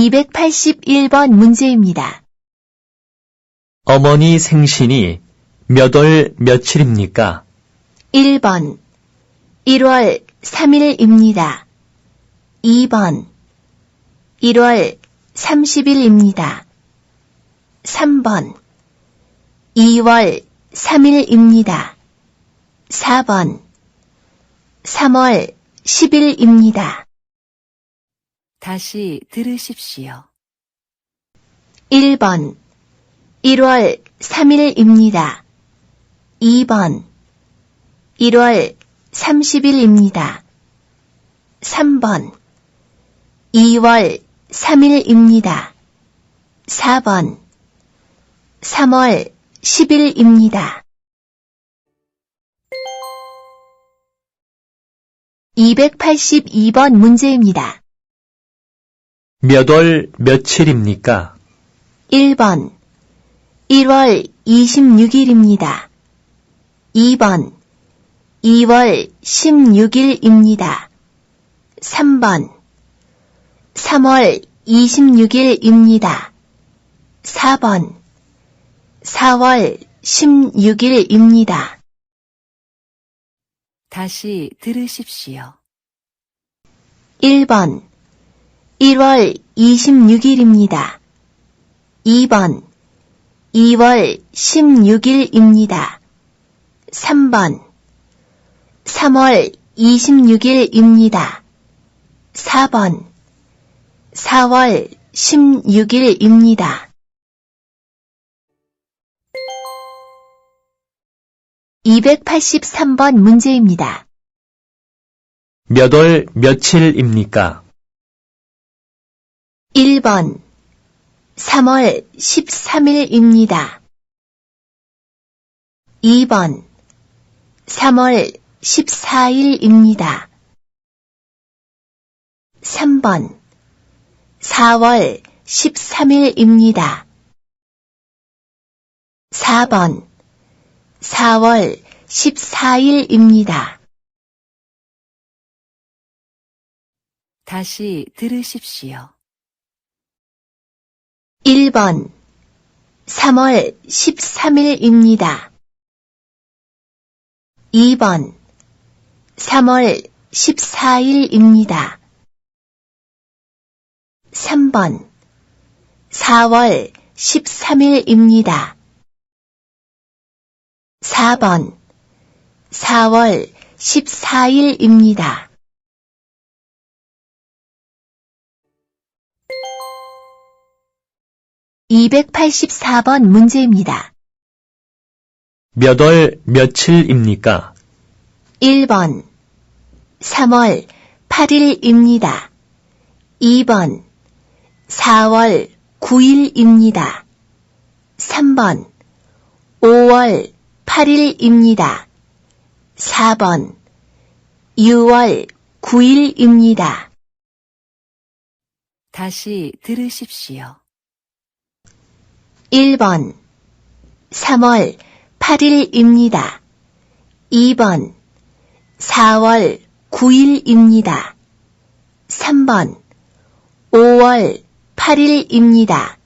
281번 문제입니다. 어머니 생신이 몇 월 며칠입니까? 1번 1월 3일입니다. 2번 1월 30일입니다. 3번 2월 3일입니다. 4번 3월 10일입니다. 다시 들으십시오. 1번 1월 3일입니다. 2번 1월 30일입니다. 3번 2월 3일입니다. 4번 3월 10일입니다. 282번 문제입니다. 몇 월 며칠입니까? 1번 1월 26일입니다. 2번 2월 16일입니다. 3번 3월 26일입니다. 4번 4월 16일입니다. 다시 들으십시오. 1번 1월 26일입니다. 2번 2월 16일입니다. 3번 3월 26일입니다. 4번 4월 16일입니다. 283번 문제입니다. 몇 월 며칠입니까? 1번 3월 13일입니다. 2번 3월 14일입니다. 3번 4월 13일입니다. 4번 4월 14일입니다. 다시 들으십시오. 1번 3월 13일입니다. 2번 3월 14일입니다. 3번 4월 13일입니다. 4번 4월 14일입니다. 284번 문제입니다. 몇 월 며칠입니까? 1번 3월 8일입니다. 2번 4월 9일입니다. 3번 5월 8일입니다. 4번 6월 9일입니다. 다시 들으십시오. 1번 3월 8일입니다. 2번 4월 9일입니다. 3번 5월 8일입니다.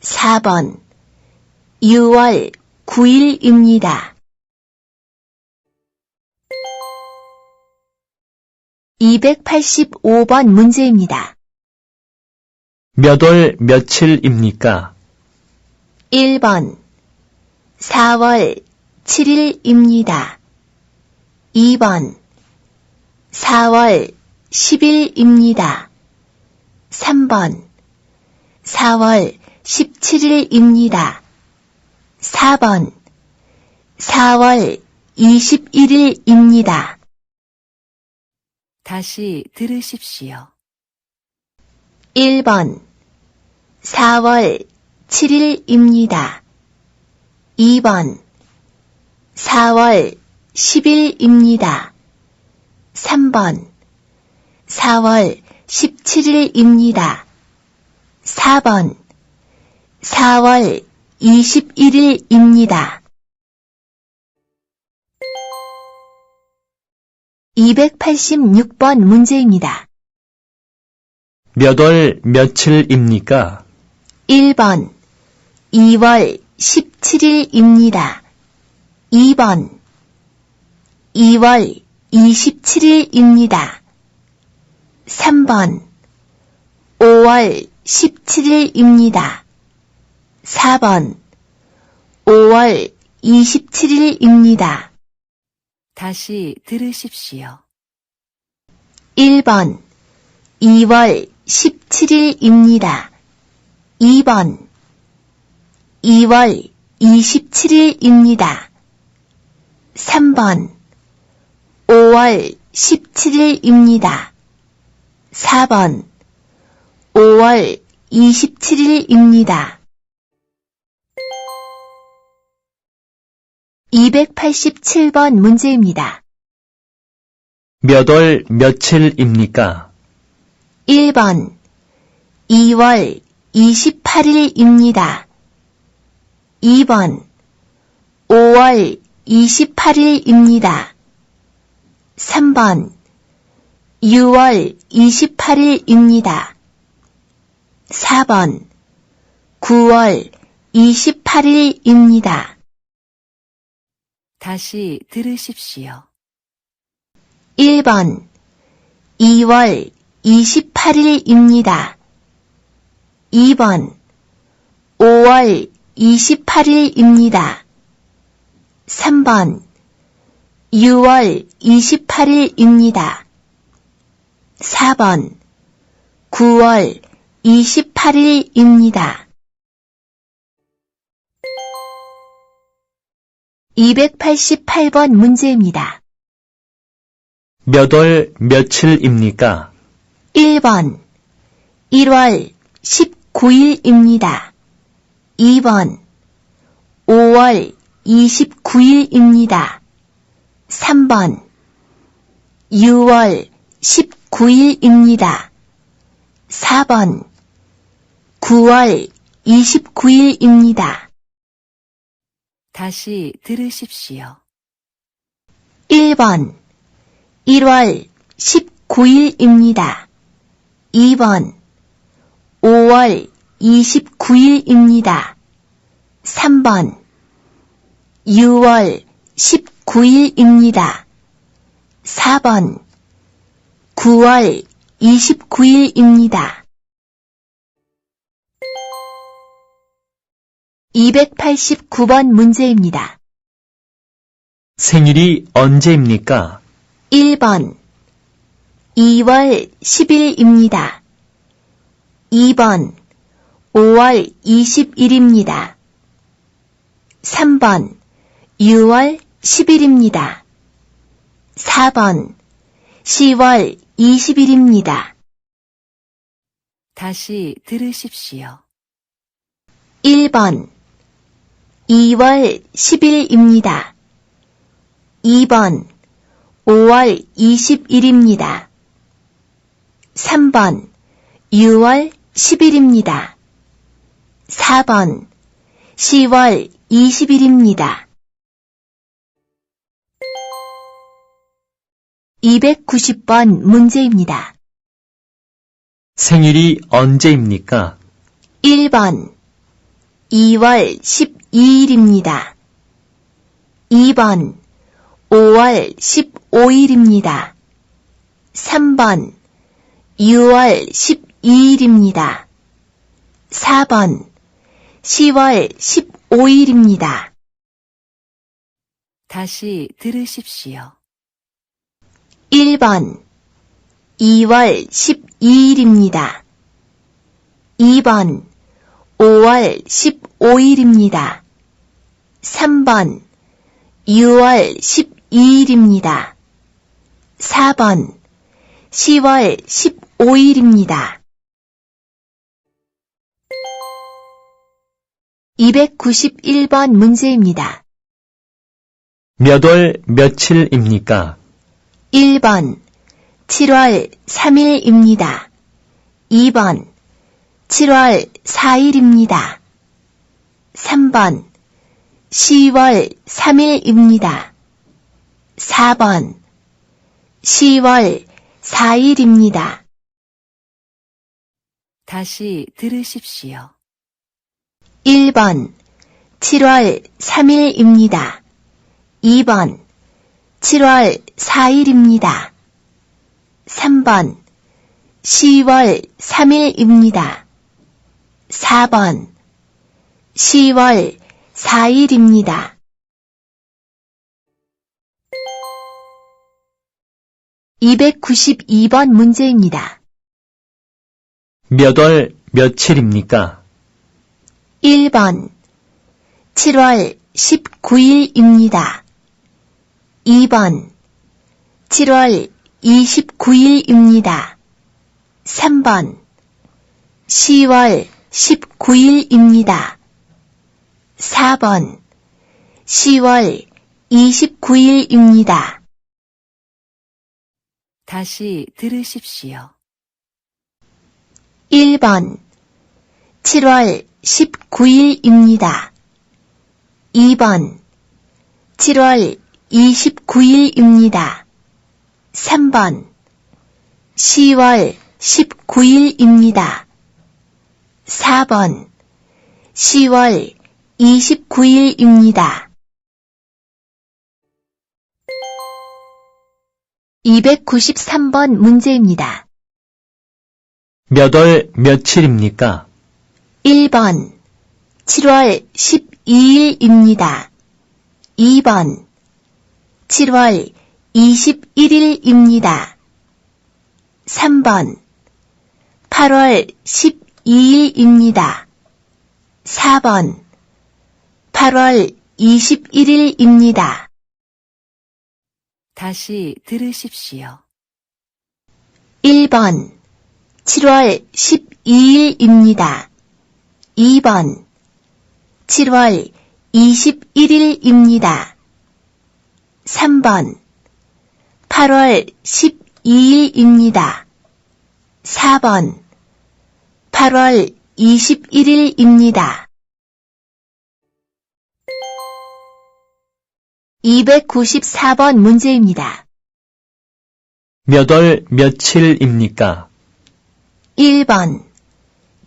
4번 6월 9일입니다. 285번 문제입니다. 몇 월 며칠입니까? 1번 4월 7일입니다. 2번 4월 10일입니다. 3번 4월 17일입니다. 4번 4월 21일입니다. 다시 들으십시오. 1번 4월 7일입니다. 2번 4월 10일입니다. 3번 4월 17일입니다. 4번 4월 21일입니다. 286번 문제입니다. 몇 월 며칠입니까? 1번 2월 17일입니다. 2번 2월 27일입니다. 3번 5월 17일입니다. 4번 5월 27일입니다. 다시 들으십시오. 1번 2월 17일입니다. 2번 2월 27일입니다. 3번 5월 17일입니다. 4번 5월 27일입니다. 287번 문제입니다. 몇 월 며칠입니까? 1번 2월 28일입니다. 2번 5월 28일입니다. 3번 6월 28일입니다. 4번 9월 28일입니다. 다시 들으십시오. 1번 2월 28일입니다. 2번 5월 28일입니다. 3번 6월 28일입니다. 4번 9월 28일입니다. 288번 문제입니다. 몇 월 며칠입니까? 1번 1월 19일입니다. 2번 5월 29일입니다. 3번 6월 19일입니다. 4번 9월 29일입니다. 다시 들으십시오. 1번 1월 19일입니다. 2번 5월 29일입니다. 3번 6월 19일입니다. 4번 9월 29일입니다. 289번 문제입니다. 생일이 언제입니까? 1번 2월 10일입니다. 2번 5월 20일입니다. 3번 6월 10일입니다. 4번 10월 20일입니다. 다시 들으십시오. 1번 2월 10일입니다. 2번 5월 20일입니다. 3번 6월 10일입니다. 4번 10월 20일입니다. 290번 문제입니다. 생일이 언제입니까? 1번 2월 12일입니다. 2번 5월 15일입니다. 3번 6월 12일입니다. 4번 10월 15일입니다. 다시 들으십시오. 1번 2월 12일입니다. 2번 5월 15일입니다. 3번 6월 12일입니다. 4번 10월 15일입니다. 291번 문제입니다. 몇 월 며칠입니까? 1번 7월 3일입니다. 2번 7월 4일입니다. 3번 10월 3일입니다. 4번 10월 4일입니다. 다시 들으십시오. 1번 7월 3일입니다. 2번 7월 4일입니다. 3번 10월 3일입니다. 4번 10월 4일입니다. 292번 문제입니다. 몇 월 며칠입니까? 1번 7월 19일입니다. 2번 7월 29일입니다. 3번 10월 19일입니다. 4번 10월 29일입니다. 다시 들으십시오. 1번 7월 19일입니다. 2번 7월 29일입니다. 3번 10월 19일입니다. 4번 10월 29일입니다. 293번 문제입니다. 몇 월 며칠입니까? 1번 7월 12일입니다. 2번 7월 21일입니다. 3번 8월 12일입니다. 4번 8월 21일입니다. 다시 들으십시오. 1번 7월 12일입니다. 2번 7월 21일입니다. 3번 8월 12일입니다. 4번 8월 21일입니다. 294번 문제입니다. 몇 월 며칠입니까? 1번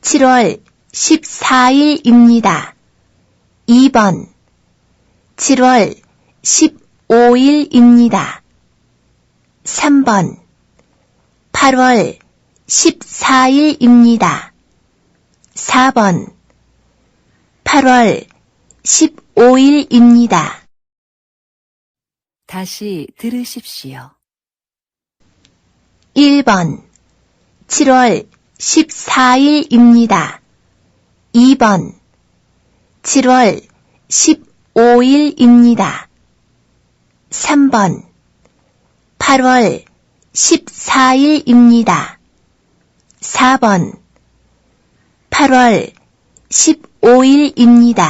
7월 14일입니다. 2번 7월 15일입니다. 3번 8월 14일입니다. 4번 8월 15일입니다. 다시 들으십시오. 1번 7월 14일입니다. 2번 7월 15일입니다. 3번 8월 14일입니다. 4번 8월 15일입니다.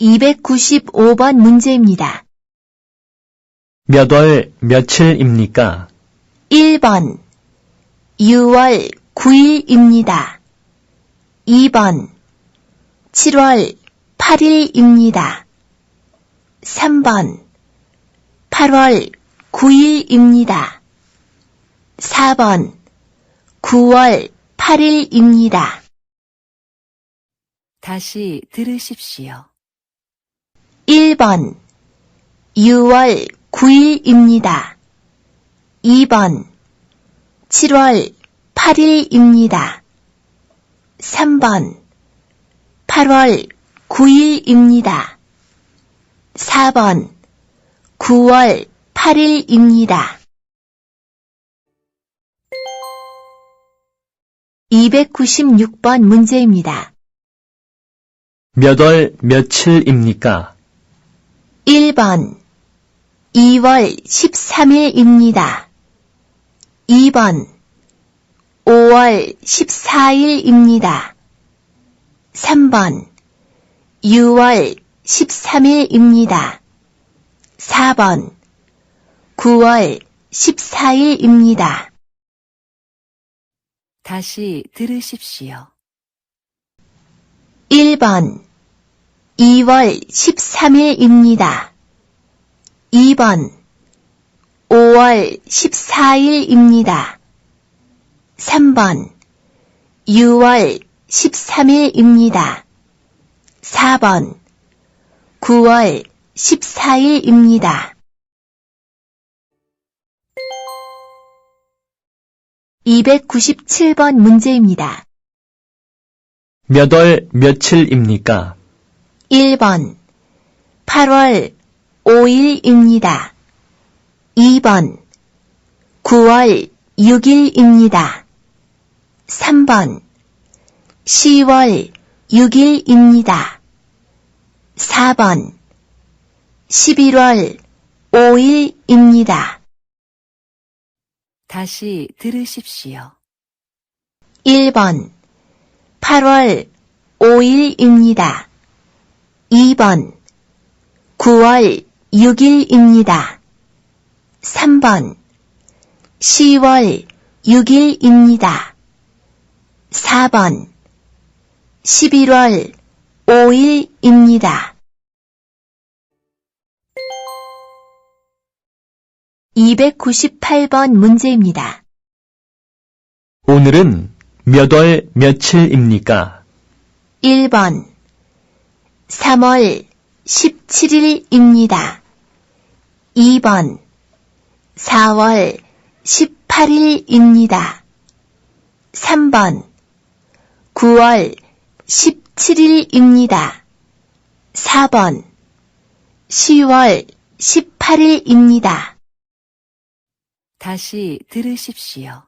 295번 문제입니다. 몇 월 며칠입니까? 1번 6월 9일입니다. 2번 7월 8일입니다. 3번 8월 9일입니다. 4번 9월 8일입니다. 다시 들으십시오. 1번 6월 9일입니다. 2번 7월 8일입니다. 3번 8월 9일입니다. 4번 9월 8일입니다. 296번 문제입니다. 몇 월 며칠입니까? 1번 2월 13일입니다. 2번 5월 14일입니다. 3번 6월 13일입니다. 4번 9월 14일입니다. 다시 들으십시오. 1번 2월 13일입니다. 2번 5월 14일입니다. 3번 6월 13일입니다. 4번 9월 14일입니다. 297번 문제입니다. 몇 월 며칠입니까? 1번 8월 5일입니다. 2번 9월 6일입니다. 3번 10월 6일입니다. 4번 11월 5일입니다. 다시 들으십시오. 1번 8월 5일입니다. 2번 9월 6일입니다. 3번 10월 6일입니다. 4번 11월 5일입니다. 298번 문제입니다. 오늘은 몇 월 며칠입니까? 1번 3월 17일입니다. 2번 4월 18일입니다. 3번 9월 17일입니다. 4번 10월 18일입니다. 다시 들으십시오.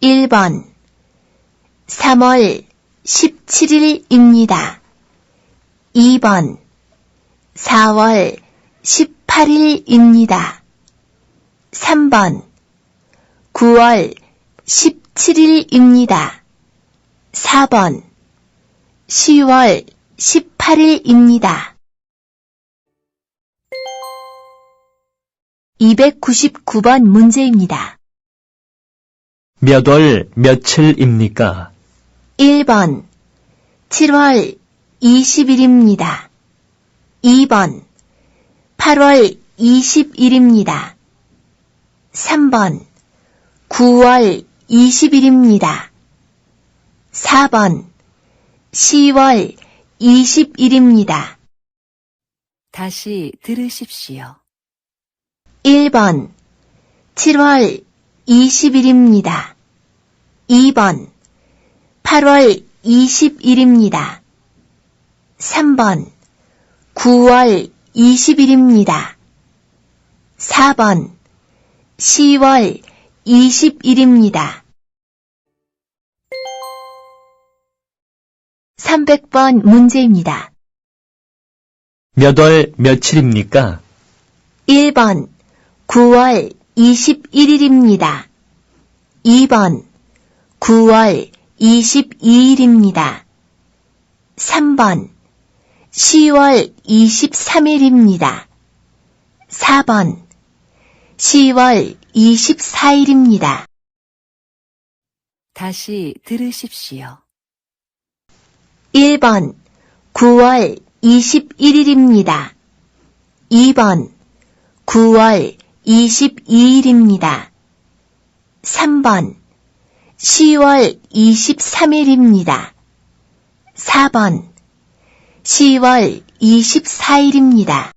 1번 3월 17일입니다. 2번 4월 18일입니다. 3번 9월 17일입니다. 4번 10월 18일입니다. 299번 문제입니다. 몇 월 며칠입니까? 1번 7월 20일입니다. 2번 8월 20일입니다. 3번 9월 20일입니다. 4번 10월 20일입니다. 다시 들으십시오. 1번 7월 20일입니다. 2번 8월 20일입니다. 3번 9월 20일입니다. 4번 10월 20일입니다. 300번 문제입니다. 몇 월 며칠입니까? 1번 9월 21일입니다. 2번 9월 22일입니다. 3번 10월 23일입니다. 4번 10월 24일입니다. 다시 들으십시오. 1번 9월 21일입니다. 2번 9월 22일입니다. 3번 10월 23일입니다. 4번 10월 24일입니다.